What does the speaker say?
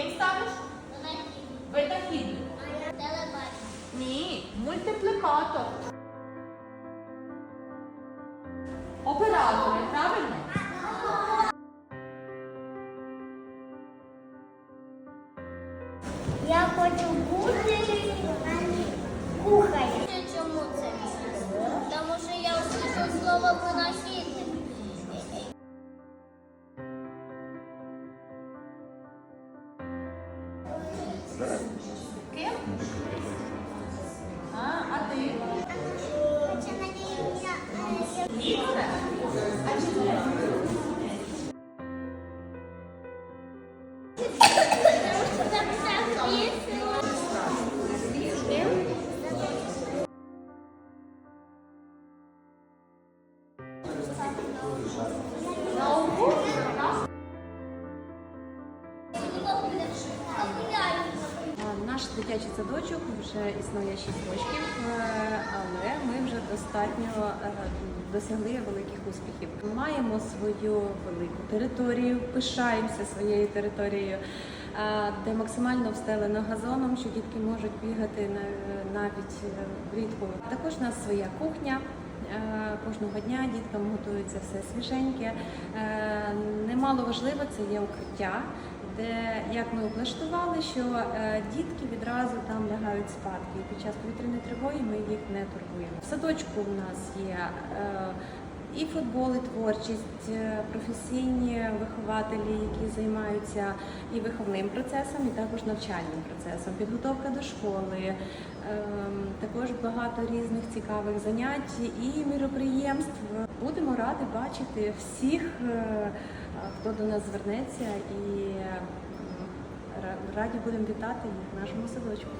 Ким станеш? Винахідник. Телебачення. Ні, мультиплікатор. Оператори, правильно? Я хочу бути кухарем. Чому це? Тому що я услышав слово винахідник. Наш дитячий садочок вже існує 6 років, е, але ми вже достатньо е, досягли великих успіхів. Ми Маємо свою велику територію, пишаємося своєю територією, е, де максимально встелено газоном, що дітки можуть бігати на- навіть е, влітку. Також у нас своя кухня. Кожного дня діткам готується все свіженьке. Немало важливо це є укриття, де як ми облаштували, що е, дітки відразу там лягають спадки. І під час повітряної тривоги ми їх не турбуємо. В садочку у нас є е, і футбол, і творчість, е, професійні вихователі, які займаються і виховним процесом, і також навчальним процесом, підготовка до школи, ем, також багато різних цікавих занять і міроприємств. Будемо раді бачити всіх, е, хто до нас звернеться, і раді будемо вітати їх в нашому садочку.